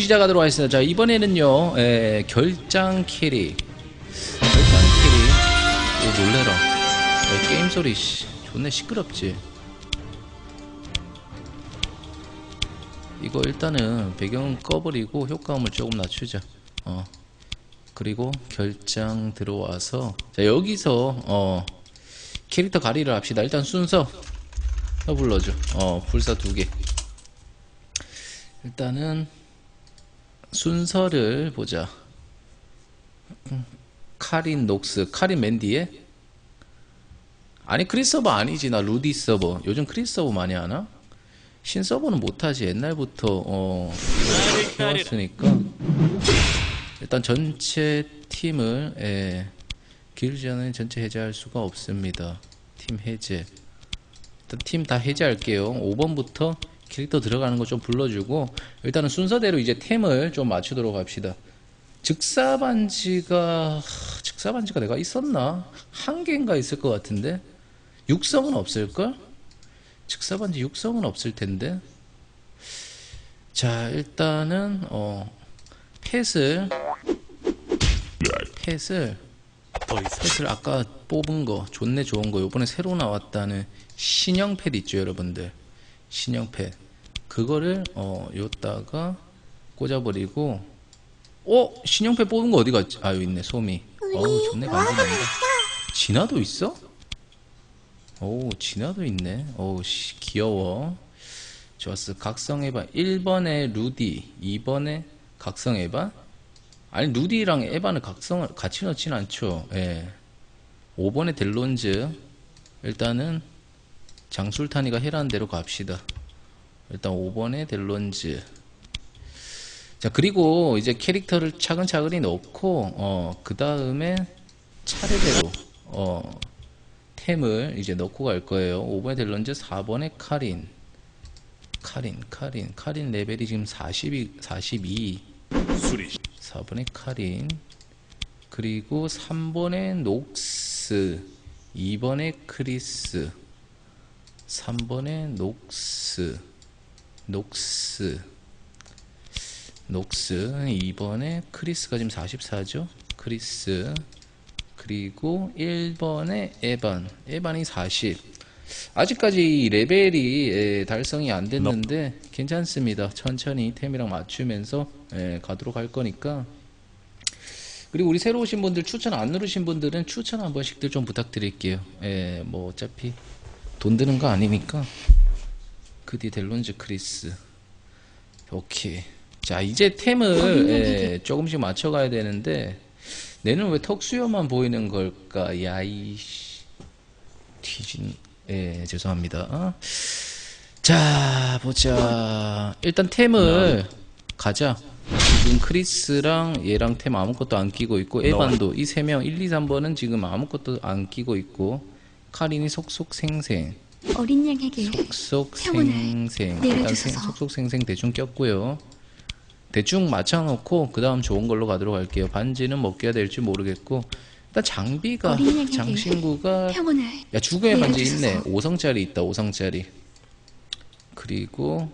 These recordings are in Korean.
시작하도록 하겠습니다. 자 이번에는요 에, 결장 캐리. 결장 캐리. 오 놀래라. 에, 게임 소리 씨 존나 시끄럽지. 이거 일단은 배경 꺼버리고 효과음을 조금 낮추자. 어. 그리고 결장 들어와서 자 여기서 어 캐릭터 가리를 합시다. 일단 순서 어, 불러줘. 어 불사 두개. 일단은 순서를 보자. 음, 카린 녹스, 카린 맨디에? 아니 크리스 서버 아니지 나 루디 서버. 요즘 크리스 서버 많이 하나? 신 서버는 못하지 옛날부터 어 해왔으니까 일단 전체 팀을 예, 기르지 않은 전체 해제할 수가 없습니다. 팀 해제. 일단 팀 다 해제할게요. 5번부터 캐릭터 들어가는 거 좀 불러주고 일단은 순서대로 이제 템을 좀 맞추도록 합시다. 즉사 반지가 하, 즉사 반지가 내가 있었나? 한 개인가 있을 것 같은데 육성은 없을걸? 즉사 반지 육성은 없을 텐데 자 일단은 어 펫을 펫을 펫을 아까 뽑은 거 존내 좋은 거 요번에 새로 나왔다는 신형 펫 있죠 여러분들 신형 펫 그거를 어 요다가 꽂아버리고 어? 신형 펫 뽑은 거 어디 갔지? 아 여기 있네 소미. 어우 존내 간지난다 진화도 있어? 오 진화도 있네. 오우 씨 귀여워. 좋았어. 각성 에바 1번에 루디 2번에 각성 에바 아니 루디랑 에바는 각성을 같이 넣진 않죠. 예. 5번에 델론즈. 일단은 장술탄이가 해라는 대로 갑시다. 일단 5번에 델론즈. 자, 그리고 이제 캐릭터를 차근차근히 넣고, 어, 그 다음에 차례대로, 어, 템을 이제 넣고 갈 거예요. 5번에 델론즈, 4번에 카린. 카린, 카린. 카린 레벨이 지금 42, 42. 수리 4번에 카린. 그리고 3번에 녹스. 2번에 크리스. 3번에 녹스. 녹스. 녹스. 2번에 크리스가 지금 44죠? 크리스. 그리고 1번에 에반. 에반이 40 아직까지 레벨이 예, 달성이 안 됐는데 괜찮습니다. 천천히 템이랑 맞추면서 예, 가도록 할 거니까. 그리고 우리 새로 오신 분들 추천 안 누르신 분들은 추천 한 번씩들 좀 부탁드릴게요. 예, 뭐 어차피 돈 드는 거 아니니까? 그 뒤 델론즈 크리스. 오케이. 자 이제 템을 예, 조금씩 맞춰가야 되는데 내는 왜 턱수염만 보이는 걸까? 야이 뒤진 예 죄송합니다. 어? 자 보자. 일단 템을 가자. 지금 크리스랑 얘랑 템 아무것도 안 끼고 있고 에반도 이 세 명 1, 2, 3번은 지금 아무것도 안 끼고 있고 카린이 속속생생. 어린 양에게 속속생생. 일단 내려주소서. 생- 속속생생 대충 꼈고요. 대충 맞춰놓고 그 다음 좋은 걸로 가도록 할게요. 반지는 먹겨야 될지 모르겠고. 일단 장비가 장신구가 야 죽음의 반지. 있네. 5성짜리 있다 5성짜리. 그리고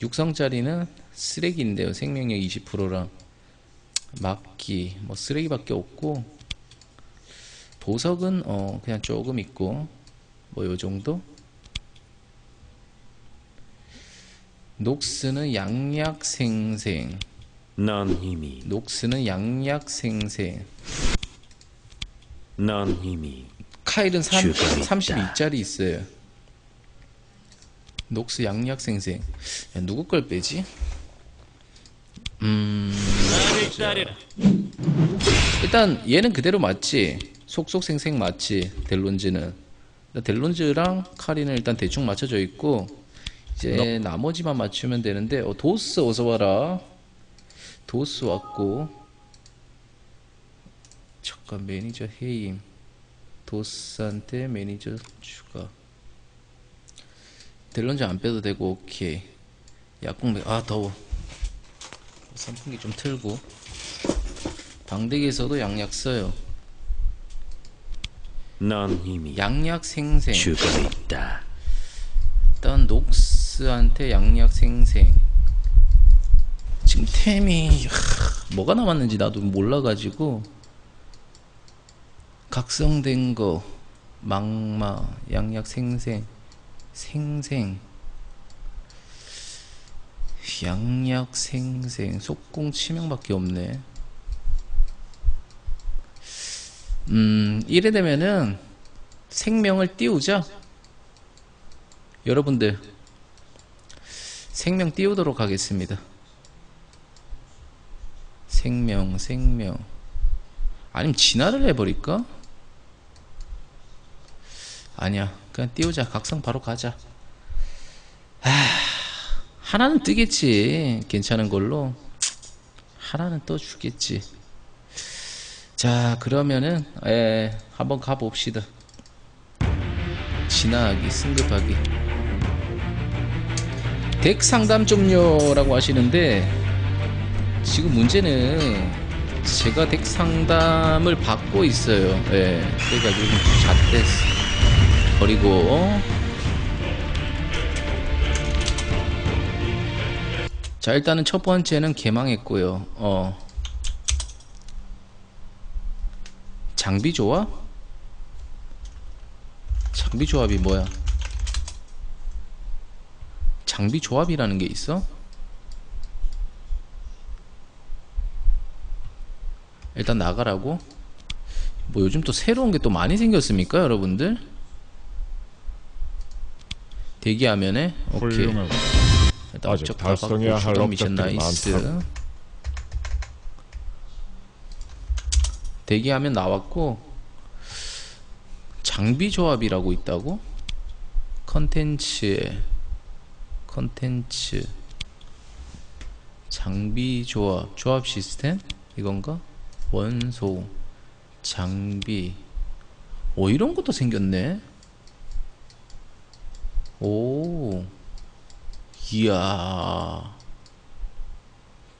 6성짜리는 쓰레기인데요. 생명력 20%랑. 막기. 뭐 쓰레기밖에 없고 보석은 어 그냥 조금 있고 뭐 요 정도 녹스는 양약생생 난 이미 녹스는 양약생생 난 이미 카일은 3, 슈가 있다. 32짜리 있어요. 녹스 양약생생. 야, 누구 걸 빼지? 음, 일단 얘는 그대로 맞지. 속속생생 맞지. 델론즈는. 델론즈랑 카리는 일단 대충 맞춰져 있고 이제 나머지만 맞추면 되는데 어, 도스 어서 와라. 도스 왔고 잠깐 매니저 해임. 도스한테 매니저 추가. 델론즈 안 빼도 되고 오케이. 약국 아 더워. 선풍기 좀 틀고. 방대기에서도 양약 써요. 난 이미 양약 생생. 죽어 있다. 일단 녹스한테 양약 생생. 지금 템이 하, 뭐가 남았는지 나도 몰라가지고. 각성된 거 망마 양약 생생 생생. 양약 생생. 속공 치명밖에 없네 음 이래 되면은 생명을 띄우자 여러분들 생명 띄우도록 하겠습니다. 생명 생명. 아니면 진화를 해버릴까? 아니야 그냥 띄우자. 각성 바로 가자. 아, 하나는 뜨겠지. 괜찮은 걸로. 하나는 떠주겠지 자 그러면은 에, 한번 가봅시다. 진화하기 승급하기. 덱 상담 좀요라고 하시는데 지금 문제는 제가 덱 상담을 받고 있어요. 예 그래가지고 좀 잣됐어 버리고. 자 일단은 첫 번째는 개망했고요. 어 장비 조합? 장비 조합이 뭐야? 장비 조합이라는 게 있어? 일단 나가라고? 뭐 요즘 또 새로운 게 또 많이 생겼습니까 여러분들? 대기화면에? 오케이. 일단 업적 달성해야 할 미션 나이스. 많다. 대기하면 나왔고 장비 조합이라고 있다고? 컨텐츠에 컨텐츠. 장비 조합 조합 시스템? 이건가? 원소 장비. 오 이런 것도 생겼네. 오 이야.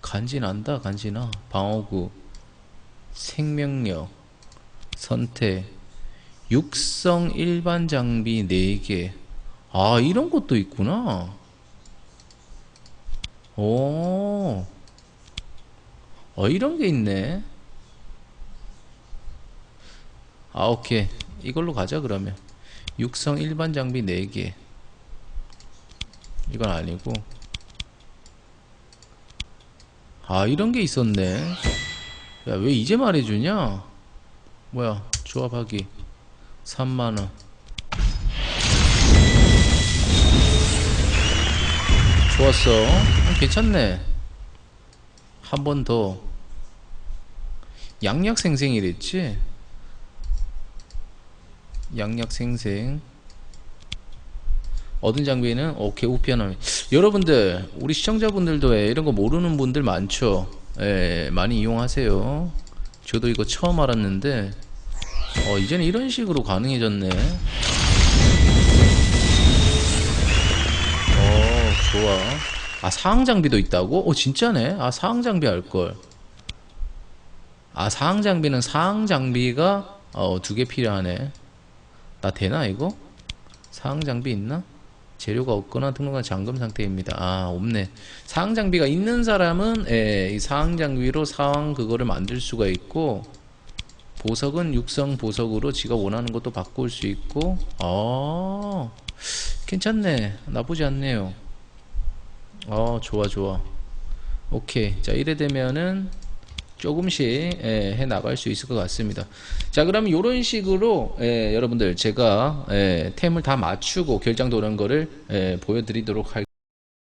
간지난다 간지나. 방어구 생명력 선택 육성 일반 장비 4개. 아 이런 것도 있구나. 오. 어, 이런 게 있네. 아 오케이. 이걸로 가자 그러면. 육성 일반 장비 4개. 이건 아니고. 아 이런 게 있었네 야 왜 이제 말해주냐? 뭐야 조합하기. 3만원. 좋았어. 어, 괜찮네. 한 번 더. 양약 생생이랬지? 양약 생생. 얻은 장비는 오케이 우피아나 여러분들 우리 시청자분들도 예, 이런 거 모르는 분들 많죠 예, 많이 이용하세요 저도 이거 처음 알았는데 어 이제는 이런 식으로 가능해졌네 어 좋아 아 사항 장비도 있다고? 어 진짜네 아 사항 장비 할걸 아 사항 장비는 사항 장비가 어 두 개 필요하네 나 되나 이거? 사항 장비 있나? 재료가 없거나 등록한 잠금 상태입니다. 아 없네. 사항 장비가 있는 사람은 예, 이 사항 장비로 사항 그거를 만들 수가 있고 보석은 육성 보석으로 지가 원하는 것도 바꿀 수 있고 아 괜찮네. 나쁘지 않네요. 어 좋아 좋아. 오케이 자 이래 되면은 조금씩 예, 해 나갈 수 있을 것 같습니다. 자, 그러면 이런 식으로 예, 여러분들 제가 예, 템을 다 맞추고 결장도는 거를 예, 보여드리도록 할.